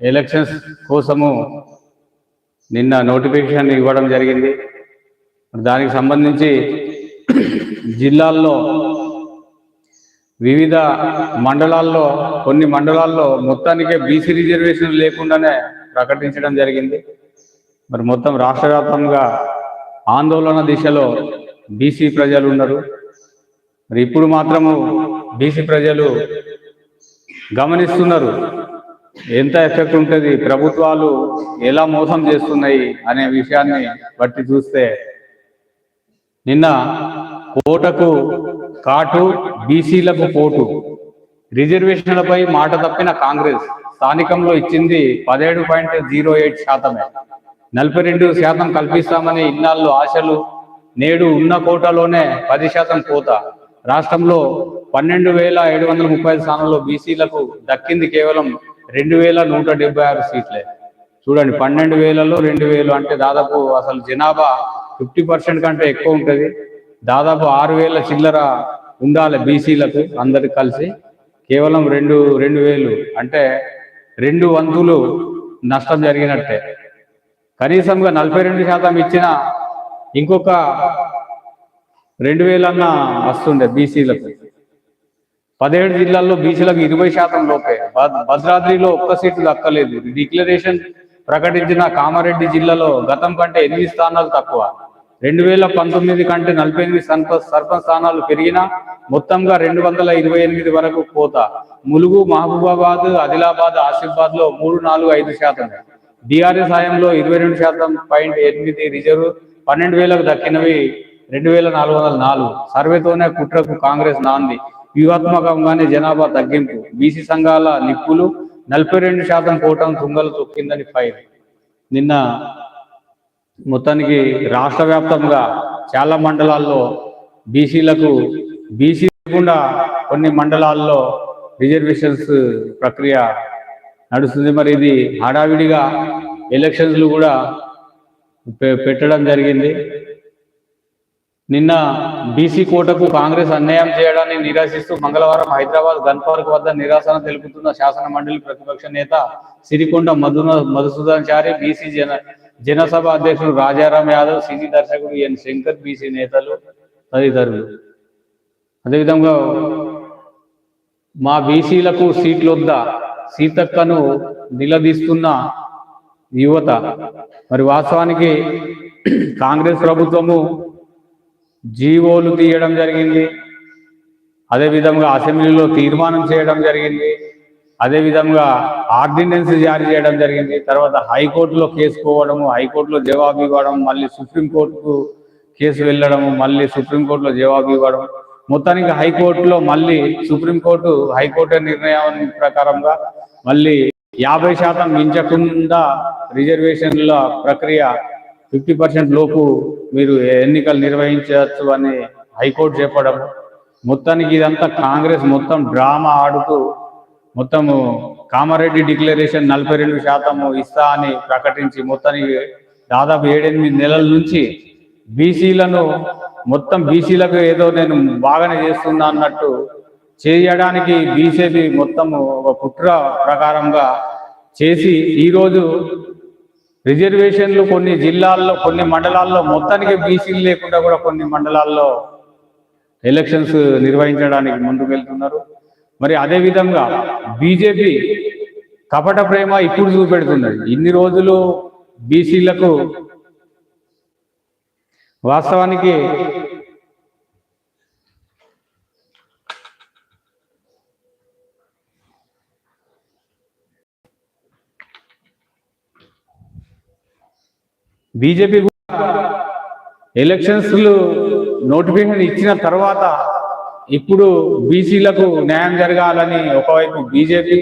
Elections కోసము నిన్న notification ఇవ్వడం జరిగింది. దానికి సంబంధించి జిల్లాల్లో వివిధ మండలాల్లో కొన్ని మండలాల్లో మొత్తానికే బీసీ రిజర్వేషన్ లేకుండానే ప్రకటించడం జరిగింది. మరి మొత్తం రాష్ట్ర వ్యాప్తంగా ఆందోళన దిశలో బీసీ ప్రజలు ఉన్నారు. మరి ఇప్పుడు మాత్రము బీసీ ప్రజలు గమనిస్తున్నారు. ఎంత ఎఫెక్ట్ ఉంటుంది? ప్రభుత్వాలు ఎలా మోసం చేస్తున్నాయి అనే విషయాన్ని బట్టి చూస్తే నిన్న కోటకు కాటు బీసీలకు పోటు రిజర్వేషన్లపై మాట తప్పిన కాంగ్రెస్ స్థానికంలో ఇచ్చింది పదిహేడు పాయింట్ జీరో ఎయిట్ శాతమే. నలభై రెండు శాతం కల్పిస్తామని ఇన్నాళ్ళు ఆశలు. నేడు ఉన్న కోటలోనే పది శాతం కోత. రాష్ట్రంలో పన్నెండు వేల ఏడు వందల ముప్పై ఐదు స్థానంలో బీసీలకు దక్కింది కేవలం రెండు వేల నూట డెబ్బై ఆరు సీట్లే. చూడండి పన్నెండు వేలలో రెండు వేలు అంటే దాదాపు అసలు జనాభా ఫిఫ్టీ పర్సెంట్ కంటే ఎక్కువ ఉంటుంది. దాదాపు ఆరు వేల చిల్లర ఉండాలి బీసీలకు అందరికి కలిసి. కేవలం రెండు రెండు వేలు అంటే రెండు వంతులు నష్టం జరిగినట్టే. కనీసంగా నలభై రెండు శాతం ఇచ్చిన ఇంకొక రెండు వేలన్నా వస్తుండే బీసీలకు. పదిహేడు జిల్లాల్లో బీసీలకు ఇరవై శాతం లోపే. భద్రాద్రిలో ఒక్క సీటు దక్కలేదు. డిక్లరేషన్ ప్రకటించిన కామారెడ్డి జిల్లాలో గతం కంటే ఎనిమిది స్థానాలు తక్కువ. రెండు వేల పంతొమ్మిది కంటే నలభై ఎనిమిది సర్పంచ్ సర్పంచ్ స్థానాలు పెరిగినా మొత్తంగా రెండు వందల ఇరవై ఎనిమిది వరకు కోత ములుగు మహబూబాబాద్ ఆదిలాబాద్ ఆసిఫాబాద్లో మూడు నాలుగు ఐదు శాతం. డిఆర్ఎస్ హయాంలో ఇరవై రెండు శాతం పాయింట్ ఎనిమిది రిజర్వ్ పన్నెండు వేలకు దక్కినవి రెండు వేల నాలుగు వందల నాలుగు. సర్వేతోనే కుట్రకు కాంగ్రెస్ నాంది. వ్యూహాత్మకంగానే జనాభా తగ్గింపు. బీసీ సంఘాల నిప్పులు నలభై రెండు శాతం కోటం తుంగలు తొక్కిందని ఫైర్. నిన్న మొత్తానికి రాష్ట్ర వ్యాప్తంగా చాలా మండలాల్లో బీసీలకు బీసీ లేకుండా కొన్ని మండలాల్లో రిజర్వేషన్స్ ప్రక్రియ నడుస్తుంది. మరి ఇది హడావిడిగా ఎలక్షన్స్లు కూడా పె- పెట్టడం జరిగింది. నిన్న బీసీ కోటకు కాంగ్రెస్ అన్యాయం చేయడాన్ని నిరాశిస్తూ మంగళవారం హైదరాబాద్ గన్ పార్క్ వద్ద నిరాశన తెలుపుతున్న శాసన మండలి ప్రతిపక్ష నేత సిరికొండ మధున మధుసూదన్ చారి బీసీ జన జనసభ అధ్యక్షుడు రాజారాం యాదవ్ సినీ దర్శకుడు ఎన్ శంకర్ బీసీ నేతలు తదితరులు. అదేవిధంగా మా బీసీలకు సీట్లు వద్దా సీతక్కను నిలదీస్తున్న యువత. మరి వాస్తవానికి కాంగ్రెస్ ప్రభుత్వము జీవోలు తీయడం జరిగింది. అదే విధంగా అసెంబ్లీలో తీర్మానం చేయడం జరిగింది. అదే విధంగా ఆర్డినెన్స్ జారీ చేయడం జరిగింది. తర్వాత హైకోర్టులో కేసు పోవడము హైకోర్టులో జవాబు ఇవ్వడం మళ్ళీ సుప్రీంకోర్టుకు కేసు వెళ్ళడము మళ్ళీ సుప్రీంకోర్టులో జవాబు ఇవ్వడం. మొత్తానికి హైకోర్టులో మళ్ళీ సుప్రీంకోర్టు హైకోర్టు నిర్ణయం ప్రకారంగా మళ్ళీ యాభై శాతం మించకుండా రిజర్వేషన్ల ప్రక్రియ ఫిఫ్టీ పర్సెంట్ లోపు మీరు ఎన్నికలు నిర్వహించవచ్చు అని హైకోర్టు చెప్పడం మొత్తానికి ఇదంతా కాంగ్రెస్ మొత్తం డ్రామా ఆడుతూ మొత్తము కామారెడ్డి డిక్లరేషన్ నలభై రెండు శాతము ఇస్తా అని ప్రకటించి మొత్తానికి దాదాపు ఏడెనిమిది నెలల నుంచి బీసీలను మొత్తం బీసీలకు ఏదో నేను బాగానే చేస్తున్నా అన్నట్టు చేయడానికి బీసీపీ మొత్తము ఒక కుట్ర ప్రకారంగా చేసి ఈరోజు రిజర్వేషన్లు కొన్ని జిల్లాల్లో కొన్ని మండలాల్లో మొత్తానికి బీసీలు లేకుండా కూడా కొన్ని మండలాల్లో ఎలక్షన్స్ నిర్వహించడానికి ముందుకు వెళ్తున్నారు మరి అదే విధంగా బీజేపీ కపట ప్రేమ ఇప్పుడు చూపెడుతున్నది. ఇన్ని రోజులు బీసీలకు వాస్తవానికి బీజేపీ ఎలక్షన్స్ నోటిఫికేషన్ ఇచ్చిన తర్వాత ఇప్పుడు బీసీలకు న్యాయం జరగాలని ఒకవైపు బీజేపీ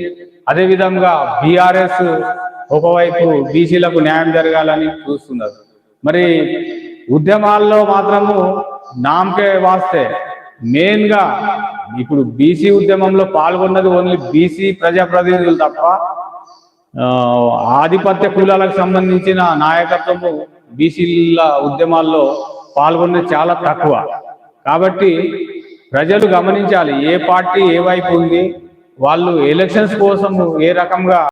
అదే విధంగా బీఆర్ఎస్ ఒకవైపు బీసీలకు న్యాయం జరగాలని చూస్తున్నారు. మరి ఉద్యమాల్లో మాత్రము నామకే వాస్తే మెయిన్గా ఇప్పుడు బీసీ ఉద్యమంలో పాల్గొన్నది ఓన్లీ బీసీ ప్రజాప్రతినిధులు తప్ప ఆధిపత్య కులాలకు సంబంధించిన నాయకత్వము బీసీల ఉద్యమాల్లో పాల్గొన్నది చాలా తక్కువ. కాబట్టి ప్రజలు గమనించాలి ఏ పార్టీ ఏ వైపు ఉంది వాళ్ళు ఎలక్షన్స్ కోసం ఏ రకంగా